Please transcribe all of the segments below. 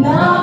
now.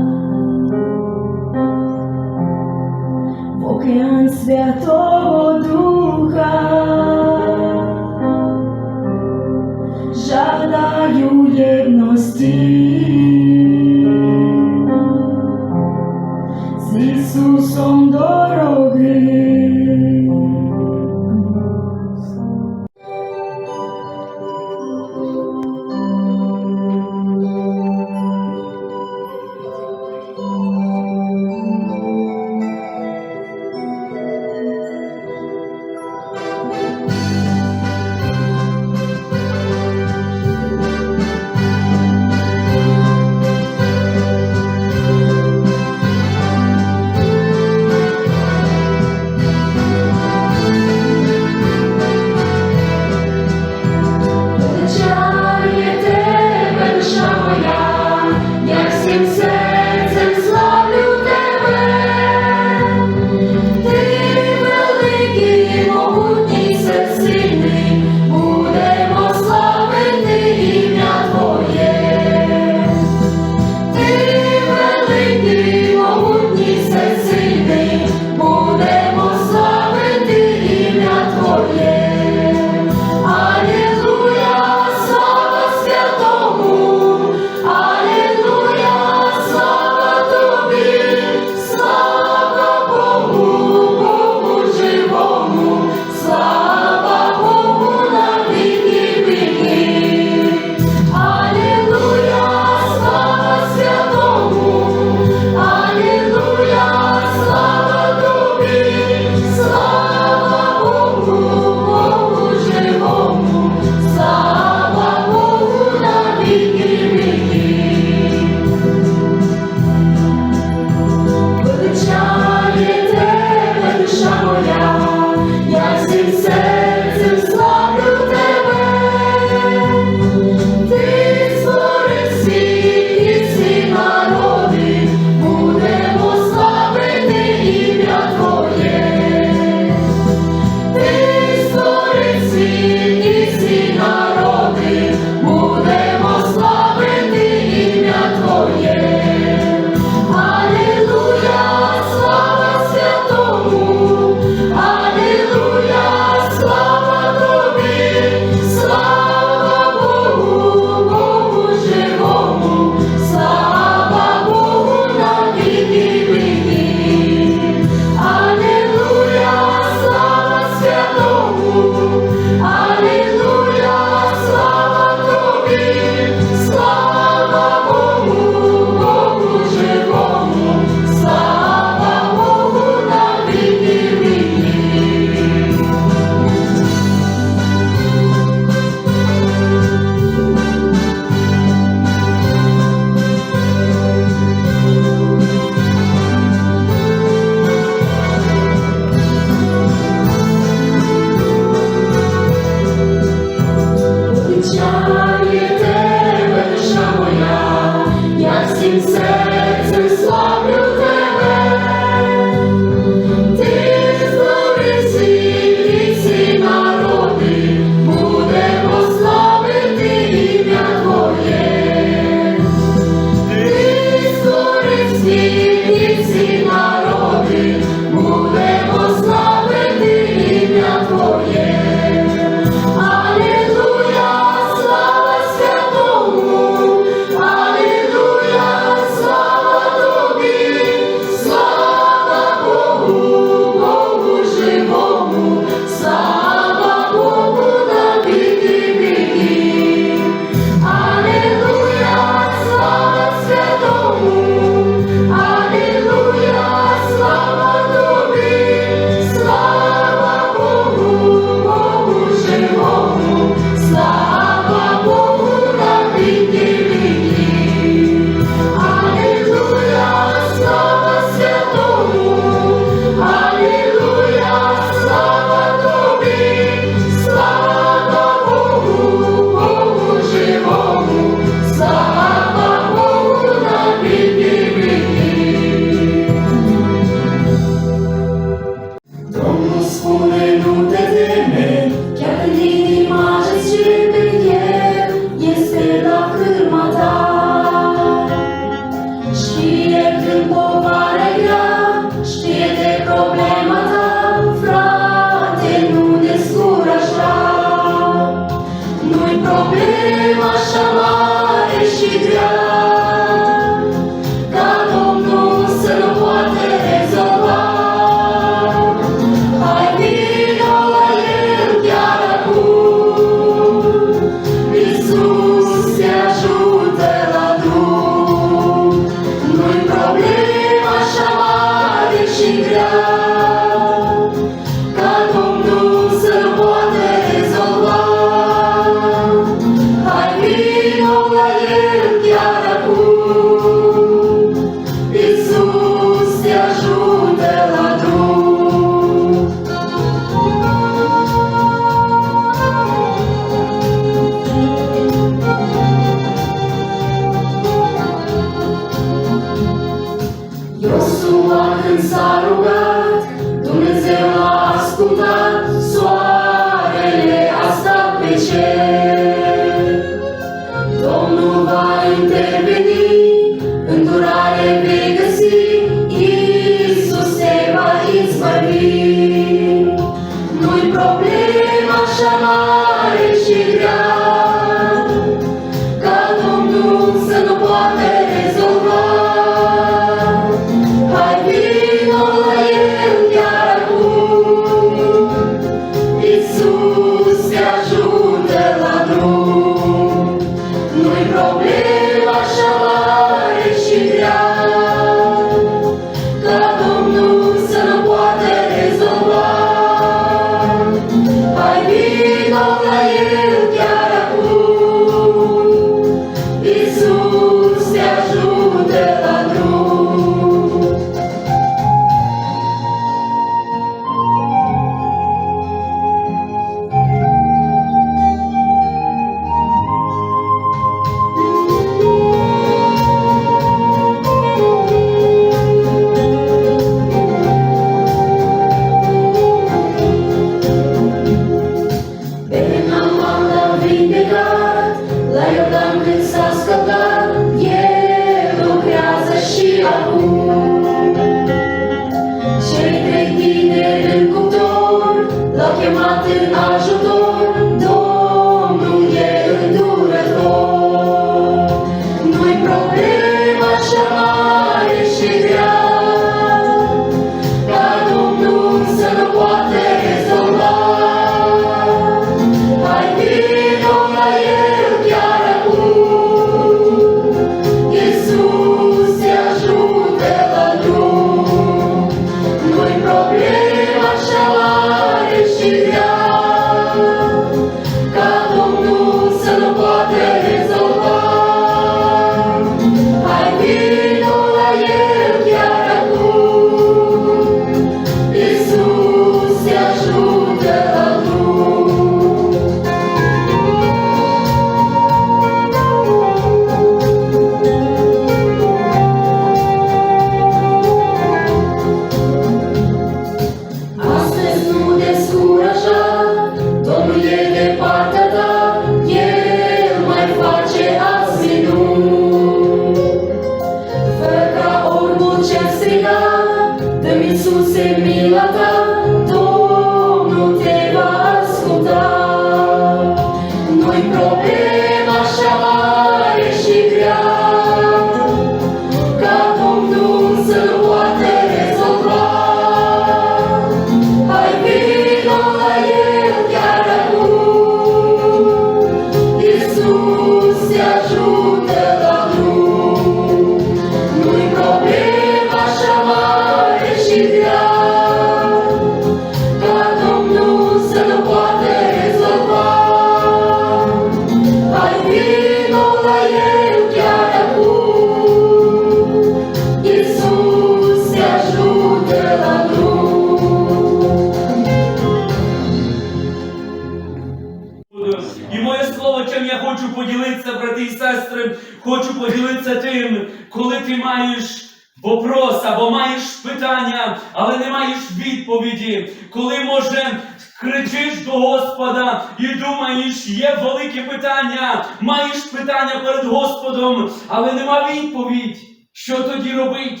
Сестри, хочу поділитися тим, коли ти маєш вопрос або маєш питання, але не маєш відповіді, коли може. Кричиш до Господа і думаєш, є велике питання, маєш питання перед Господом, але нема відповідь. Що тоді робить?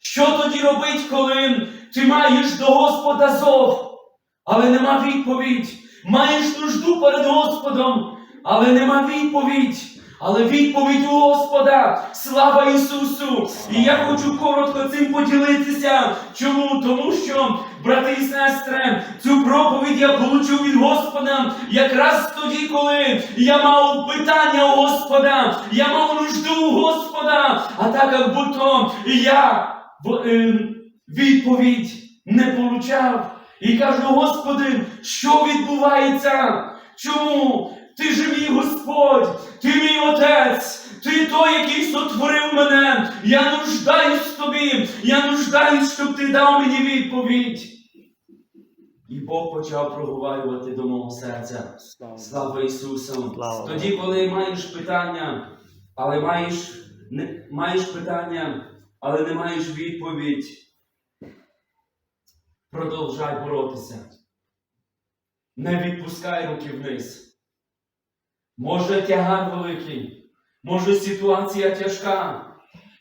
Що тоді робить, коли ти маєш до Господа зов, але нема відповідь? Маєш нужду перед Господом, але нема відповідь. Але відповідь у Господа, слава Ісусу! І я хочу коротко цим поділитися. Чому? Тому що, брати і сестри, цю проповідь я получив від Господа якраз тоді, коли я мав питання у Господа, я мав нужду у Господа, а так як будто я ем, відповідь не получав. І кажу, Господи, що відбувається? Чому? Ти мій Господь, ти мій Отець, ти той, який сотворив мене. Я нуждаюсь в тобі, я нуждаюсь, щоб ти дав мені відповідь. І Бог почав проговорювати до мого серця. Слава Ісусу! Слава Тоді, коли маєш питання, але маєш, не, маєш питання, але не маєш відповідь. продовжай боротися. Не відпускай руки вниз. Може, тягар великий, може ситуація тяжка.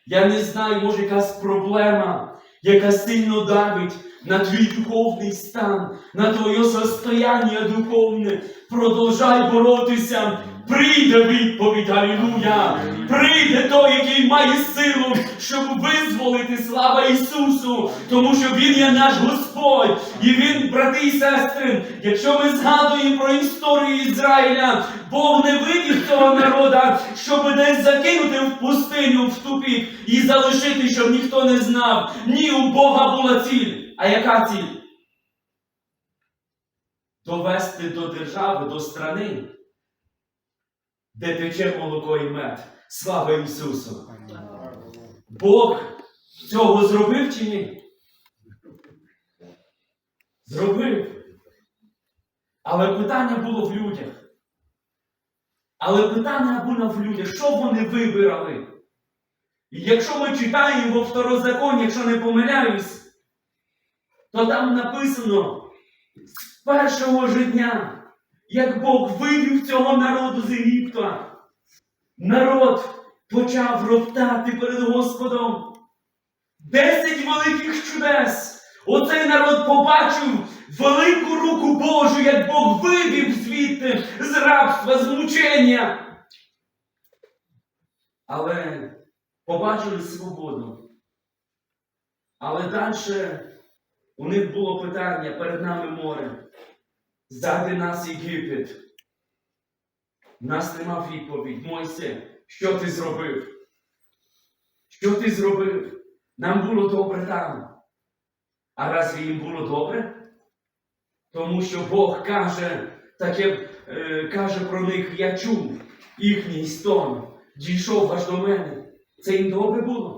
Я не знаю, може якась проблема, яка сильно давить на твій духовний стан, на твоє состояння духовне. Продовжай боротися. Прийде відповідь, Алілуя! Прийде той, який має силу, щоб визволити слава Ісусу, тому що Він є наш Господь. І Він, брати і сестри, якщо ми згадуємо про історію Ізраїля, Бог не вивів цього народа, щоб десь закинути в пустиню в тупік і залишити, щоб ніхто не знав. Ні, у Бога була ціль. А яка ціль? Довести до держави, до страни, де тече молоко і мед. Слава Ісусу! Бог цього зробив чи ні? Зробив. Але питання було в людях. Але питання було в людях, що вони вибирали? І якщо ми читаємо во второзаконі, якщо не помиляюсь, то там написано з першого ж дня, як Бог вивів цього народу з Єгипта, народ почав роптати перед Господом. Десять великих чудес. Оцей народ побачив велику руку Божу, як Бог вивів звідти з рабства, з мучення. Але побачили свободу. Але далі у них було питання перед нами море. Ззади нас Єгипет. Нас нема відповідь. Мойсе, що ти зробив? Що ти зробив? Нам було добре там. А разве їм було добре? Тому що Бог каже, таке е, каже про них, я чув їхній стон, дійшов аж до мене. Це їм добре було.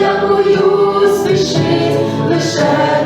дякую, спішить лише.